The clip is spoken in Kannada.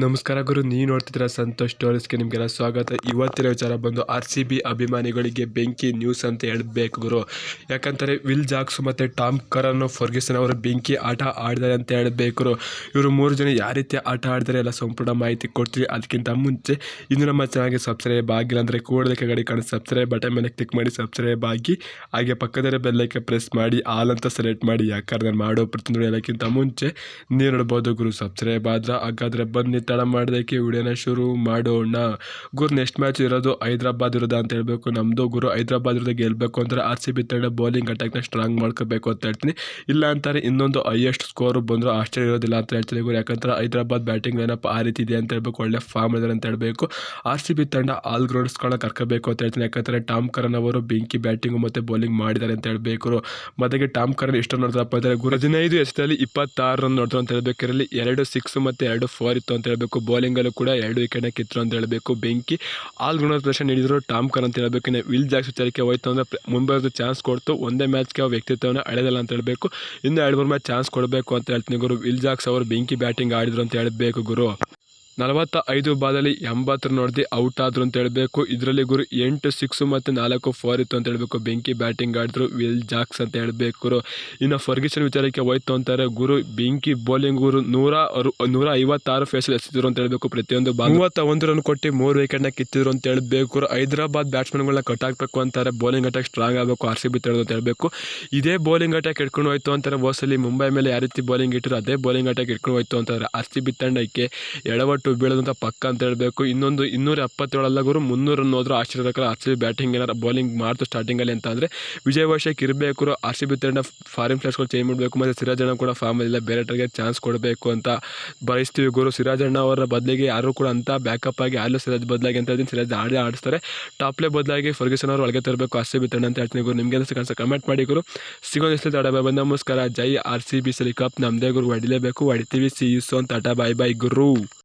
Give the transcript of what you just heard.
ನಮಸ್ಕಾರ ಗುರು, ನೀವು ನೋಡ್ತಿದ್ದೀರಾ ಸಂತೋಷ್ ಟೋರಿಸ್ಗೆ ನಿಮಗೆಲ್ಲ ಸ್ವಾಗತ. ಇವತ್ತಿನ ವಿಚಾರ ಬಂದು ಆರ್ ಸಿ ಬಿ ಅಭಿಮಾನಿಗಳಿಗೆ ಬೆಂಕಿ ನ್ಯೂಸ್ ಅಂತ ಹೇಳಬೇಕು ಗುರು. ಯಾಕಂತಾರೆ ವಿಲ್ ಜಾಕ್ಸು ಮತ್ತು ಟಾಮ್ ಕರನ್ನು ಫರ್ಗಿಸನ್ ಅವರು ಬೆಂಕಿ ಆಟ ಆಡಿದ್ದಾರೆ ಅಂತ ಹೇಳಬೇಕು ಇವರು ಮೂರು ಜನ ಯಾವ ರೀತಿ ಆಟ ಆಡಿದರೆ ಎಲ್ಲ ಸಂಪೂರ್ಣ ಮಾಹಿತಿ ಕೊಡ್ತೀವಿ. ಅದಕ್ಕಿಂತ ಮುಂಚೆ ಇನ್ನು ನಮ್ಮ ಚೆನ್ನಾಗಿ ಸಬ್ಸ್ಕ್ರೈಬ್ ಆಗಿಲ್ಲ ಅಂದರೆ ಕೂಡಲೇ ಗಡಿ ಕಾಣೋ ಸಬ್ಸ್ಕ್ರೈಬ್ ಬಟನ್ ಮೇಲೆ ಕ್ಲಿಕ್ ಮಾಡಿ ಸಬ್ಸ್ಕ್ರೈಬ್ ಆಗಿ, ಹಾಗೆ ಪಕ್ಕದಲ್ಲಿ ಬೆಲ್ಲೈಕೆ ಪ್ರೆಸ್ ಮಾಡಿ ಆಲ್ ಅಂತ ಸೆಲೆಕ್ಟ್ ಮಾಡಿ, ಯಾಕಂದ್ರೆ ಮಾಡೋ ಪ್ರತಿನಿಧಿ ಎಲ್ಲಕ್ಕಿಂತ ಮುಂಚೆ ನೀವು ನೋಡ್ಬೋದು ಗುರು. ಸಬ್ಸ್ಕ್ರೈಬ್ ಆದ್ರೆ ಹಾಗಾದರೆ ಬನ್ನಿ. ತಡ ಮಾಡೋದಕ್ಕೆ ವಿಡಿಯೋನ ಶುರು ಮಾಡೋಣ. ಗುರು ನೆಕ್ಸ್ಟ್ ಮ್ಯಾಚ್ ಇರೋದು ಹೈದ್ರಾಬಾದ್ ಇರೋದ ಅಂತ ಹೇಳಬೇಕು. ನಮ್ಮದು ಗುರು ಹೈದ್ರಾಬಾದ್ ಇರೋದು ಗೆಲ್ಲಬೇಕು ಅಂದರೆ ಆರ್ ಸಿ ಬಿ ತಂಡ ಬೌಲಿಂಗ್ ಅಟ್ಯಾಕ್ನ ಸ್ಟ್ರಾಂಗ್ ಮಾಡ್ಕೋಬೇಕು ಅಂತ ಹೇಳ್ತೀನಿ. ಇಲ್ಲ ಅಂತಾರೆ ಇನ್ನೊಂದು ಹೈಯೆಸ್ಟ್ ಸ್ಕೋರ್ ಬಂದರೂ ಆಶ್ಚರ್ಯ ಇರೋದಿಲ್ಲ ಅಂತ ಹೇಳ್ತೀನಿ ಗುರು. ಯಾಕಂದ್ರೆ ಹೈದ್ರಾಬಾದ್ ಬ್ಯಾಟಿಂಗ್ ಏನಪ್ಪ ಆ ರೀತಿ ಇದೆ ಅಂತ ಹೇಳ್ಬೇಕು. ಒಳ್ಳೆ ಫಾರ್ಮ್ ಇದ್ದಾರೆ ಅಂತ ಹೇಳಬೇಕು. ಆರ್ ಸಿ ಬಿ ತಂಡ ಆಲ್ ಗ್ರೌಂಡ್ಸ್ಗಳನ್ನ ಕರ್ಕೋಬೇಕು ಅಂತ ಹೇಳ್ತೀನಿ. ಯಾಕಂದರೆ ಟಾಮ್ ಕರನ್ ಅವರು ಬೆಂಕಿ ಬ್ಯಾಟಿಂಗು ಮತ್ತು ಬೌಲಿಂಗ್ ಮಾಡಿದ್ದಾರೆ ಅಂತ ಹೇಳಬೇಕು ಮತ್ತೆ ಟಾಮ್ ಕರನ್ ಎಷ್ಟು ನೋಡಿದ್ರಪ್ಪ ಅಂದರೆ ಗುರು, ಹದಿನೈದು ಎಷ್ಟಲ್ಲಿ ಇಪ್ಪತ್ತಾರು ರನ್ ನೋಡಿದ್ರು ಅಂತ ಹೇಳಬೇಕು. ಇರಲಿ ಎರಡು ಸಿಕ್ಸ್ ಮತ್ತು ಎರಡು ಫೋರ್ ಇತ್ತು ಹೇಳ್ಬೇಕು. ಬೌಲಿಂಗಲ್ಲೂ ಕೂಡ ಎರಡು ವಿಕೆಟ್ನ ಕಿತ್ತರು ಅಂತ ಹೇಳಬೇಕು. ಬೆಂಕಿ, ಆಲ್ ರೌಂಡರ್ ಪ್ರಶ್ನೆ ನೀಡಿದ್ರು. ಟಾಮ್ ಕರ್ ಅಂತ ಹೇಳಬೇಕು. ಇನ್ನು ವಿಲ್ ಜಾಕ್ಸ್ ವಿಚಾರಕ್ಕೆ ಹೋಯ್ತು ಅಂದರೆ ಮುಂಬೈದು ಚಾನ್ಸ್ ಕೊಡ್ತು. ಒಂದೇ ಮ್ಯಾಚ್ಗೆ ಅವ್ರ ವ್ಯಕ್ತಿತ್ವವನ್ನು ಅಳೆದಲ್ಲ ಅಂತ ಹೇಳಬೇಕು. ಇನ್ನು ಎರಡು ಮೂರು ಮ್ಯಾಚ್ ಚಾನ್ಸ್ ಕೊಡಬೇಕು ಅಂತ ಹೇಳ್ತೀನಿ ಗುರು. ವಿಲ್ ಜಾಕ್ಸ್ ಅವರು ಬೆಂಕಿ ಬ್ಯಾಟಿಂಗ್ ಆಡಿದ್ರು ಅಂತ ಹೇಳಬೇಕು ಗುರು. ನಲವತ್ತ ಐದು ಬಾದಲ್ಲಿ ಎಂಬತ್ತರ ನೋಡ್ದು ಔಟ್ ಆದ್ರು ಅಂತ ಹೇಳಬೇಕು. ಇದರಲ್ಲಿ ಗುರು ಎಂಟು, ಸಿಕ್ಸು ಮತ್ತು ನಾಲ್ಕು ಫೋರ್ ಇತ್ತು ಅಂತ ಹೇಳಬೇಕು. ಬೆಂಕಿ ಬ್ಯಾಟಿಂಗ್ ಆಡಿದ್ರು, ವಿಲ್ ಜಾಕ್ಸ್ ಅಂತ ಹೇಳಬೇಕು ಇನ್ನು ಫರ್ಗಿಸನ್ ವಿಚಾರಕ್ಕೆ ಹೋಯ್ತು ಅಂತಾರೆ, ಗುರು ಬೆಂಕಿ ಬೌಲಿಂಗ್ ಗುರು ನೂರ ನೂರ ಐವತ್ತಾರು ಫೇಸಲ್ಲಿ ಎಸೆದಿದ್ರು ಅಂತ ಹೇಳಬೇಕು. ಪ್ರತಿಯೊಂದು ಮೂವತ್ತ ಒಂದು ರನ್ ಕೊಟ್ಟು ಮೂರು ವಿಕೆಟ್ನ ಕಿತ್ತಿದ್ರು ಅಂತ ಹೇಳಬೇಕು ಹೈದರಾಬಾದ್ ಬ್ಯಾಟ್ಸ್ಮನ್ಗಳನ್ನ ಕಟ್ ಹಾಕಬೇಕು ಅಂತಾರೆ ಬೌಲಿಂಗ್ ಅಟ್ಯಾಕ್ ಸ್ಟ್ರಾಂಗ್ ಆಗಬೇಕು ಆರ್ ಸಿ ಬಿ ಅಂತ ಹೇಳಬೇಕು. ಇದೇ ಬೌಲಿಂಗ್ ಅಟ್ಯಾಕ್ ಇಟ್ಕೊಂಡು ಹೋಯ್ತು ಅಂತಾರೆ ಓಸಲ್ಲಿ ಮುಂಬೈ ಮೇಲೆ ಯಾವ ರೀತಿ ಬೌಲಿಂಗ್ ಇಟ್ಟರು ಅದೇ ಬೌಲಿಂಗ್ ಅಟ್ಯಾಕ್ ಇಟ್ಕೊಂಡು ಹೋಯ್ತು ಅಂತಾರೆ. ಆರ್ ಸಿ ಬಿ ತಂಡಕ್ಕೆ ಬೀಳೋದಂತ ಪಕ್ಕ ಅಂತ ಹೇಳಬೇಕು. ಇನ್ನೊಂದು ಇನ್ನೂರ ಎಪ್ಪತ್ತೇಳಲ್ಲ ಗುರು ಮುನ್ನೂರು ರನ್ ಹೋದ್ರು ಆರ್ ಸಿ ಬಿ ಬ್ಯಾಟಿಂಗ್ ಏನಾರು ಬೌಲಿಂಗ್ ಮಾಡ್ತು ಸ್ಟಾರ್ಟಿಂಗಲ್ಲಿ ಅಂತ ಅಂದರೆ ವಿಜಯ್ ವರ್ಷಕ್ಕೆ ಇರಬೇಕು ಆರ್ ಸಿ ಬಿ ತಂಡ ಫಾರಿನ್ ಪ್ಲೇಸ್ಗಳು ಚೇಂಜ್ ಮಾಡಬೇಕು. ಮತ್ತು ಸಿರಾಜಣ್ಣ ಕೂಡ ಫಾರ್ಮಲ್ಲಿಲ್ಲ ಬೇರೆ ಟರ್ಗೆ ಚಾನ್ಸ್ ಕೊಡಬೇಕು ಅಂತ ಬಯಸ್ತೀವಿ ಗುರು. ಸಿರಾಜಣ್ಣ ಅವರ ಬದಲಿಗೆ ಯಾರು ಕೂಡ ಅಂತ ಬ್ಯಾಕಪ್ ಆಗಿ ಆಲೂ ಸಿರಾಜ್ ಬದಲಾಗಿ ಅಂತ ಹೇಳ್ತೀನಿ. ಸಿರಾಜ್ ಆಡೇ ಆಡಿಸ್ತಾರೆ. ಟಾಪ್ಲೇ ಬದಲಾಗಿ ಫರ್ಗಿಸನ್ ಅವರು ಒಳಗೆ ತರಬೇಕು. ಆರ್ ಸಿ ಬಿ ತಂಡ ಅಂತ ಹೇಳ್ತೀನಿ ಗುರು. ನಿಮಗೆ ಅನಿಸ್ತು ಕನ್ಸ ಕಮೆಂಟ್ ಮಾಡಿ ಗುರು. ಸಿಗೋದು ಎಷ್ಟು ತಡ ಬಂದ ನಮಸ್ಕಾರ. ಜೈ ಆರ್ ಸಿ ಬಿ ಸಿಲಿ ಕಪ್ ನಮ್ಮದೇ ಗುರು. ಹೊಡಿಲೇಬೇಕು. ಹೊಡಿತೀವಿ. See you soon tata bye bye Guru.